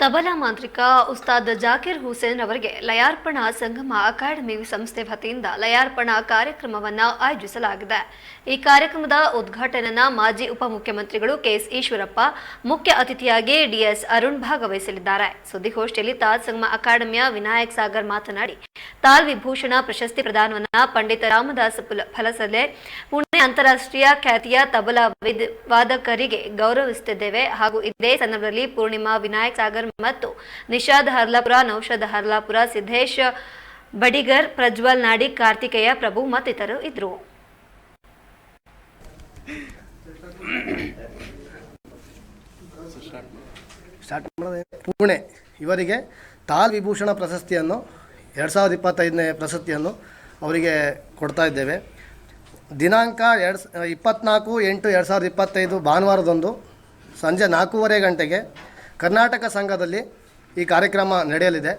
ತಬಲಾ ಮಾಂತ್ರಿಕ ಉಸ್ತಾದ್ ಜಾಕಿರ್ ಹುಸೇನ್ ಅವರಿಗೆ ಲಯಾರ್ಪಣಾ ಸಂಗಮ ಅಕಾಡೆಮಿ ಸಂಸ್ಥೆ ವತಿಯಿಂದ ಲಯಾರ್ಪಣಾ ಕಾರ್ಯಕ್ರಮವನ್ನು ಆಯೋಜಿಸಲಾಗಿದೆ. ಈ ಕಾರ್ಯಕ್ರಮದ ಉದ್ಘಾಟನೆಯನ್ನ ಮಾಜಿ ಉಪಮುಖ್ಯಮಂತ್ರಿಗಳು ಕೆಎಸ್ ಈಶ್ವರಪ್ಪ, ಮುಖ್ಯ ಅತಿಥಿಯಾಗಿ ಡಿಎಸ್ ಅರುಣ್ ಭಾಗವಹಿಸಲಿದ್ದಾರೆ. ಸುದ್ದಿಗೋಷ್ಠಿಯಲ್ಲಿ ತಾಲ್ ಸಂಗಮ ಅಕಾಡೆಮಿಯ ವಿನಾಯಕ್ ಸಾಗರ್ ಮಾತನಾಡಿ, ತಾಲ್ ವಿಭೂಷಣ ಪ್ರಶಸ್ತಿ ಪ್ರದಾನವನ್ನ ಪಂಡಿತ ರಾಮದಾಸ್ ಫಲಸಲೆ ಪುಣೆ ಅಂತಾರಾಷ್ಟ್ರೀಯ ಖ್ಯಾತಿಯ ತಬಲಾ ವಿದ್- ವಾದಕರಿಗೆ ಗೌರವಿಸುತ್ತಿದ್ದೇವೆ ಹಾಗೂ ಇದೇ ಸಂದರ್ಭದಲ್ಲಿ ಪೂರ್ಣಿಮಾ ವಿನಾಯಕ್ ಸಾಗರ್ ಮತ್ತು ನಿಷಾದ್ ಹರ್ಲಾಪುರ ನೌಷಾದ್ ಹರ್ಲಾಪುರ, ಸಿದ್ದೇಶ್, ಬಡಿಗರ್ ಪ್ರಜ್ವಲ್ ನಾಡಿ ಕಾರ್ತಿಕೇಯ, ಪ್ರಭು ಮತ್ತಿತರರು ಇದ್ರು. ಪುಣೆ. ಇವರಿಗೆ ತಾಲ್ ವಿಭೂಷಣ ಪ್ರಶಸ್ತಿಯನ್ನು, ಎರಡು ಸಾವಿರದ ಇಪ್ಪತ್ತೈದನೇ ಪ್ರಶಸ್ತಿಯನ್ನು ಅವರಿಗೆ ಕೊಡ್ತಾ ಇದ್ದೇವೆ. ದಿನಾಂಕ ಎರಡು ಇಪ್ಪತ್ತ್ನಾಲ್ಕು ಎಂಟು ಎರಡು ಸಾವಿರದ ಇಪ್ಪತ್ತೈದು ಭಾನುವಾರದೊಂದು ಸಂಜೆ ನಾಲ್ಕೂವರೆ ಗಂಟೆಗೆ ಕರ್ನಾಟಕ ಸಂಘದಲ್ಲಿ ಈ ಕಾರ್ಯಕ್ರಮ ನಡೆಯಲಿದೆ.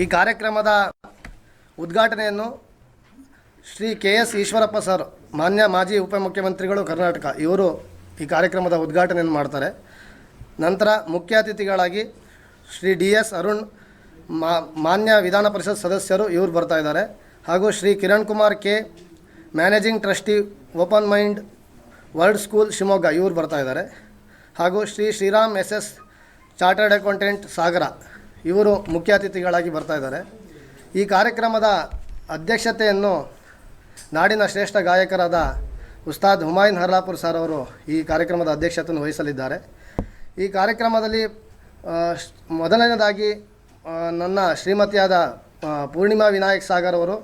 ಈ ಕಾರ್ಯಕ್ರಮದ ಉದ್ಘಾಟನೆಯನ್ನು Shri K S Eshwarappa sir, ಮಾನ್ಯ ಮಾಜಿ ಉಪಮುಖ್ಯಮಂತ್ರಿಗಳು ಕರ್ನಾಟಕ, ಇವರು ಈ ಕಾರ್ಯಕ್ರಮದ ಉದ್ಘಾಟನೆಯನ್ನು ಮಾಡ್ತಾರೆ. ನಂತರ ಮುಖ್ಯ ಅತಿಥಿಗಳಾಗಿ ಶ್ರೀ ಡಿ ಎಸ್ ಅರುಣ್ ಮಾನ್ಯ ವಿಧಾನ ಪರಿಷತ್ ಸದಸ್ಯರು ಇವರು ಬರ್ತಾ ಇದ್ದಾರೆ. ಹಾಗೂ Shri Kiran Kumar K, managing trustee open mind world school Shivamogga ಇವರು ಬರ್ತಾ ಇದ್ದಾರೆ. ಹಾಗೂ Shri Shriram S S chartered accountant Sagara ಇವರು ಮುಖ್ಯ ಅತಿಥಿಗಳಾಗಿ ಬರ್ತಾ ಇದ್ದಾರೆ. ಈ ಕಾರ್ಯಕ್ರಮದ ಅಧ್ಯಕ್ಷತೆಯನ್ನು ನಾಡಿನ ಶ್ರೇಷ್ಠ ಗಾಯಕರಾದ ಉಸ್ತಾದ್ ಹುಮಾಯಿನ್ ಹರ್ಲಾಪುರ್ ಸರ್ ಅವರು ಈ ಕಾರ್ಯಕ್ರಮದ ಅಧ್ಯಕ್ಷತೆಯನ್ನು ವಹಿಸಲಿದ್ದಾರೆ. ಈ ಕಾರ್ಯಕ್ರಮದಲ್ಲಿ ಮೊದಲನೇದಾಗಿ ನನ್ನ ಶ್ರೀಮತಿಯಾದ ಪೂರ್ಣಿಮಾ ವಿನಾಯಕ್ ಸಾಗರ್ ಅವರು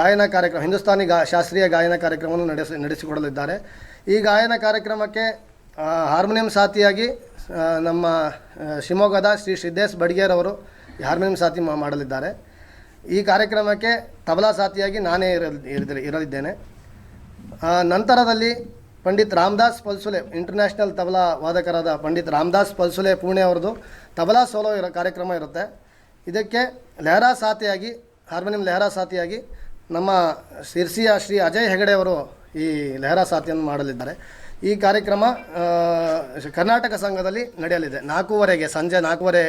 ಗಾಯನ ಕಾರ್ಯಕ್ರಮ, ಹಿಂದೂಸ್ತಾನಿ ಗಾ, ಶಾಸ್ತ್ರೀಯ ಗಾಯನ ಕಾರ್ಯಕ್ರಮವನ್ನು ನಡೆಸಿ, ನಡೆಸಿಕೊಡಲಿದ್ದಾರೆ. ಈ ಗಾಯನ ಕಾರ್ಯಕ್ರಮಕ್ಕೆ ಹಾರ್ಮೋನಿಯಂ ಸಾಥಿಯಾಗಿ ನಮ್ಮ ಶಿವಮೊಗ್ಗದ ಶ್ರೀ ಸಿದ್ದೇಶ್ ಬಡ್ಗೇರ್ ಅವರು ಹಾರ್ಮೋನಿಯಂ ಸಾಥಿ ಮಾಡಲಿದ್ದಾರೆ. ಈ ಕಾರ್ಯಕ್ರಮಕ್ಕೆ ತಬಲಾ ಸಾಥಿಯಾಗಿ ನಾನೇ ಇರಲ್ ಇರಲಿ- ಇರಲಿದ್ದೇನೆ. ನಂತರದಲ್ಲಿ ಪಂಡಿತ್ ರಾಮದಾಸ್ ಪಲ್ಸುಲೆ ಇಂಟರ್ನ್ಯಾಷನಲ್ ತಬಲಾ ವಾದಕರಾದ ಪಂಡಿತ್ ರಾಮದಾಸ್ ಪಲ್ಸುಲೆ ಪುಣೆ ಅವರದು ತಬಲಾ ಸೋಲೋ ಇರೋ, ಕಾರ್ಯಕ್ರಮ ಇರುತ್ತೆ. ಇದಕ್ಕೆ ಲೆಹರಾ ಸಾಥಿಯಾಗಿ, ಹಾರ್ಮೋನಿಯಂ ಲೆಹರಾ ಸಾಥಿಯಾಗಿ ನಮ್ಮ ಸಿರ್ಸಿಯ ಶ್ರೀ ಅಜಯ್ ಹೆಗಡೆ ಅವರು ಈ ಲೆಹರಾ ಸಾಥಿಯನ್ನು ಮಾಡಲಿದ್ದಾರೆ. ಈ ಕಾರ್ಯಕ್ರಮ ಕರ್ನಾಟಕ ಸಂಘದಲ್ಲಿ ನಡೆಯಲಿದೆ. ನಾಲ್ಕೂವರೆಗೆ, ಸಂಜೆ ನಾಲ್ಕೂವರೆ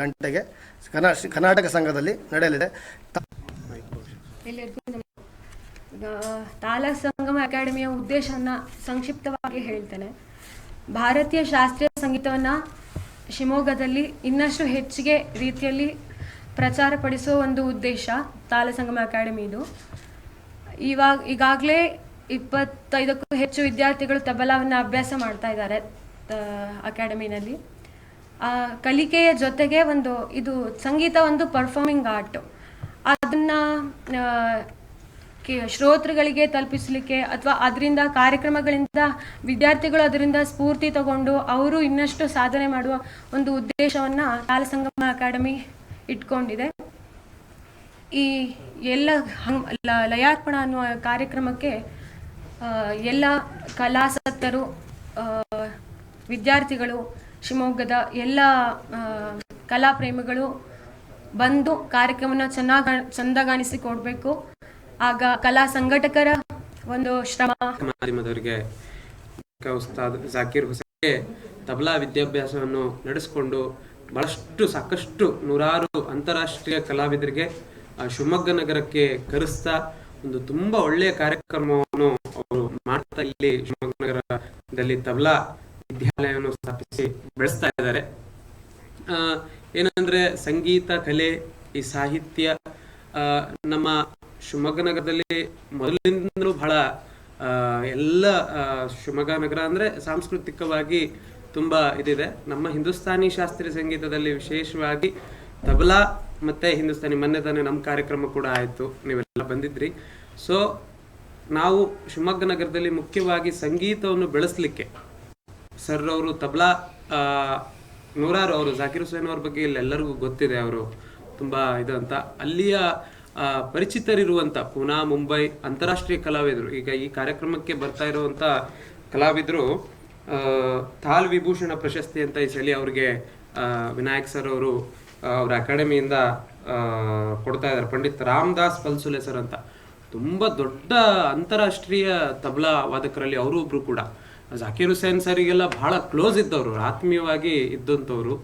ಗಂಟೆಗೆ ಕರ್ನಾ, ಕರ್ನಾಟಕ ಸಂಘದಲ್ಲಿ ನಡೆಯಲಿದೆ. ತಾಲಾ ಸಂಗಮ ಅಕಾಡೆಮಿಯ ಉದ್ದೇಶವನ್ನು ಸಂಕ್ಷಿಪ್ತವಾಗಿ ಹೇಳ್ತೇನೆ. ಭಾರತೀಯ ಶಾಸ್ತ್ರೀಯ ಸಂಗೀತವನ್ನು ಶಿವಮೊಗ್ಗದಲ್ಲಿ ಇನ್ನಷ್ಟು ಹೆಚ್ಚಿಗೆ ರೀತಿಯಲ್ಲಿ ಪ್ರಚಾರಪಡಿಸುವ ಒಂದು ಉದ್ದೇಶ ತಾಲ ಸಂಗಮ ಇವಾಗ, ಈಗಾಗಲೇ ಇಪ್ಪತ್ತೈದಕ್ಕೂ ಹೆಚ್ಚು ವಿದ್ಯಾರ್ಥಿಗಳು ತಬಲಾವನ್ನು ಅಭ್ಯಾಸ ಮಾಡ್ತಾ ಇದ್ದಾರೆ ಅಕಾಡೆಮಿನಲ್ಲಿ. ಕಲಿಕೆಯ ಜೊತೆಗೆ ಒಂದು, ಇದು ಸಂಗೀತ ಒಂದು ಪರ್ಫಾರ್ಮಿಂಗ್ ಆರ್ಟ್ ಅದನ್ನ ಶ್ರೋತೃಗಳಿಗೆ ತಲುಪಿಸಲಿಕ್ಕೆ ಅಥವಾ ಅದರಿಂದ ಕಾರ್ಯಕ್ರಮಗಳಿಂದ ವಿದ್ಯಾರ್ಥಿಗಳು ಅದರಿಂದ ಸ್ಫೂರ್ತಿ ತಗೊಂಡು ಅವರು ಇನ್ನಷ್ಟು ಸಾಧನೆ ಮಾಡುವ ಒಂದು ಉದ್ದೇಶವನ್ನ ಸಂಗಮ ಅಕಾಡೆಮಿ ಇಟ್ಕೊಂಡಿದೆ. ಈ ಎಲ್ಲ ಲಯಾರ್ಪಣ ಅನ್ನುವ ಕಾರ್ಯಕ್ರಮಕ್ಕೆ ಎಲ್ಲ ಕಲಾಸಕ್ತರು ವಿದ್ಯಾರ್ಥಿಗಳು, ಶಿವಮೊಗ್ಗದ ಎಲ್ಲ ಕಲಾಪ್ರೇಮಿಗಳು ಬಂದು ಕಾರ್ಯಕ್ರಮನ ಚೆನ್ನಾಗಿ ಚಂದಗಾಣಿಸಿ ಕೊಡಬೇಕು. ಆಗ ಕಲಾ ಸಂಘಟಕರ ಒಂದು ಶ್ರಮ. ಮಾಧ್ಯಮದವರಿಗೆ ಉಸ್ತಾದ್ ಜಾಕೀರ್ ಹುಸೇನ್ಗೆ ತಬಲಾ ವಿದ್ಯಾಭ್ಯಾಸವನ್ನು ನಡೆಸಿಕೊಂಡು ಬಹಳಷ್ಟು, ಸಾಕಷ್ಟು ನೂರಾರು ಅಂತಾರಾಷ್ಟ್ರೀಯ ಕಲಾವಿದರಿಗೆ ಶಿವಮೊಗ್ಗ ನಗರಕ್ಕೆ ಕರೆಸ್ತಾ ಒಂದು ತುಂಬಾ ಒಳ್ಳೆಯ ಕಾರ್ಯಕ್ರಮವನ್ನು ಅವರು ಮಾಡ್ತಾ ಇಲ್ಲಿ ಶಿವಮೊಗ್ಗ ನಗರದಲ್ಲಿ ತಬಲಾ ವಿದ್ಯಾಲಯವನ್ನು ಸ್ಥಾಪಿಸಿ ಬೆಳೆಸ್ತಾ ಇದ್ದಾರೆ. ಏನಂದ್ರೆ ಸಂಗೀತ, ಕಲೆ, ಈ ಸಾಹಿತ್ಯ ನಮ್ಮ ಶಿವಮೊಗ್ಗ ನಗರದಲ್ಲಿ ಮೊದಲಿಂದಲೂ ಬಹಳ ಎಲ್ಲ ಶಿವಮೊಗ್ಗ ನಗರ ಅಂದ್ರೆ ಸಾಂಸ್ಕೃತಿಕವಾಗಿ ತುಂಬಾ ಇದಿದೆ. ನಮ್ಮ ಹಿಂದೂಸ್ತಾನಿ ಶಾಸ್ತ್ರೀಯ ಸಂಗೀತದಲ್ಲಿ ವಿಶೇಷವಾಗಿ ತಬಲಾ ಮತ್ತೆ ಹಿಂದೂಸ್ತಾನಿ ಮೊನ್ನೆ ತಾನೇ ನಮ್ಮ ಕಾರ್ಯಕ್ರಮ ಕೂಡ ಆಯಿತು ನೀವೆಲ್ಲ ಬಂದಿದ್ರಿ. ಸೊ ನಾವು ಶಿವಮೊಗ್ಗ ನಗರದಲ್ಲಿ ಮುಖ್ಯವಾಗಿ ಸಂಗೀತವನ್ನು ಬೆಳೆಸಲಿಕ್ಕೆ ಸರ್ ಅವರು ತಬಲಾ ನೂರಾರು ಅವರು ಜಾಕಿರ್ ಹುಸೇನ್ ಅವ್ರ ಬಗ್ಗೆ ಎಲ್ಲರಿಗೂ ಗೊತ್ತಿದೆ ಅವರು ತುಂಬಾ ಇದು ಅಂತ. ಅಲ್ಲಿಯ ಆ, ಪರಿಚಿತರಿರುವಂತ ಪೂನಾ ಮುಂಬೈ ಅಂತಾರಾಷ್ಟ್ರೀಯ ಕಲಾವಿದರು ಈಗ ಈ ಕಾರ್ಯಕ್ರಮಕ್ಕೆ ಬರ್ತಾ ಇರುವಂತ ಕಲಾವಿದರು ತಾಲ್ ವಿಭೂಷಣ ಪ್ರಶಸ್ತಿ ಅಂತ ಈ ಸಲ ಅವ್ರಿಗೆ ವಿನಾಯಕ್ ಸರ್ ಅವರು ಅವ್ರ ಅಕಾಡೆಮಿಯಿಂದ ಕೊಡ್ತಾ ಇದ್ದಾರೆ ಪಂಡಿತ್ ರಾಮದಾಸ್ ಪಲ್ಸುಲೆ ಸರ್ ಅಂತ. ತುಂಬಾ ದೊಡ್ಡ ಅಂತಾರಾಷ್ಟ್ರೀಯ ತಬಲಾ ವಾದಕರಲ್ಲಿ ಅವರು ಒಬ್ರು ಕೂಡ. ಜಾಕೀರ್ ಹುಸೇನ್ ಸರಿಗೆಲ್ಲ ಬಹಳ ಕ್ಲೋಸ್ ಇದ್ದವರು, ಆತ್ಮೀಯವಾಗಿ ಇದ್ದಂಥವ್ರು.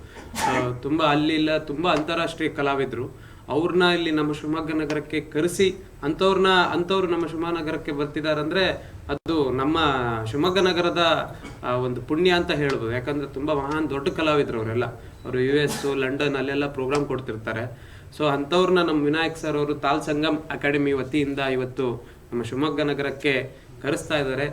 ತುಂಬ ಅಲ್ಲಿ ಇಲ್ಲ ತುಂಬ ಅಂತಾರಾಷ್ಟ್ರೀಯ ಕಲಾವಿದರು. ಅವ್ರನ್ನ ಇಲ್ಲಿ ನಮ್ಮ ಶಿವಮೊಗ್ಗ ನಗರಕ್ಕೆ ಕರೆಸಿ ಅಂಥವ್ರನ್ನ ಅಂಥವ್ರು ನಮ್ಮ ಶಿವಮೊಗ್ಗ ನಗರಕ್ಕೆ ಬರ್ತಿದಾರಂದ್ರೆ ಅದು ನಮ್ಮ ಶಿವಮೊಗ್ಗ ನಗರದ ಒಂದು ಪುಣ್ಯ ಅಂತ ಹೇಳ್ಬೋದು. ಯಾಕಂದ್ರೆ ತುಂಬ ಮಹಾನ್ ದೊಡ್ಡ ಕಲಾವಿದರು ಅವರೆಲ್ಲ. ಅವರು ಯು ಎಸ್ ಲಂಡನ್ ಅಲ್ಲೆಲ್ಲ ಪ್ರೋಗ್ರಾಮ್ ಕೊಡ್ತಿರ್ತಾರೆ. ಸೊ ಅಂಥವ್ರನ್ನ ನಮ್ಮ ವಿನಾಯಕ್ ಸರ್ ಅವರು ತಾಲ್ ಸಂಗಮ್ ಅಕಾಡೆಮಿ ವತಿಯಿಂದ ಇವತ್ತು ನಮ್ಮ ಶಿವಮೊಗ್ಗ ನಗರಕ್ಕೆ ಕರೆಸ್ತಾ ಇದ್ದಾರೆ.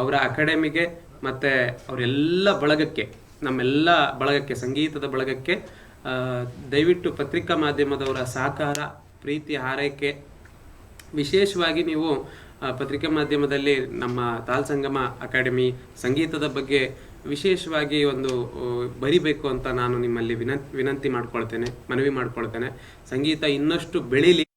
ಅವರ ಅಕಾಡೆಮಿಗೆ ಮತ್ತೆ ಅವರೆಲ್ಲ ಬಳಗಕ್ಕೆ, ನಮ್ಮೆಲ್ಲ ಬಳಗಕ್ಕೆ, ಸಂಗೀತದ ಬಳಗಕ್ಕೆ ದಯವಿಟ್ಟು ಪತ್ರಿಕಾ ಮಾಧ್ಯಮದವರ ಸಹಕಾರ, ಪ್ರೀತಿ, ಹಾರೈಕೆ, ವಿಶೇಷವಾಗಿ ನೀವು ಪತ್ರಿಕಾ ಮಾಧ್ಯಮದಲ್ಲಿ ನಮ್ಮ ತಾಲ್ ಸಂಗಮ ಅಕಾಡೆಮಿ ಸಂಗೀತದ ಬಗ್ಗೆ ವಿಶೇಷವಾಗಿ ಒಂದು ಬರಿಬೇಕು ಅಂತ ನಾನು ನಿಮ್ಮಲ್ಲಿ ವಿನಂತಿ ವಿನಂತಿ ಮಾಡ್ಕೊಳ್ತೇನೆ, ಮನವಿ ಮಾಡ್ಕೊಳ್ತೇನೆ. ಸಂಗೀತ ಇನ್ನಷ್ಟು ಬೆಳೀಲಿ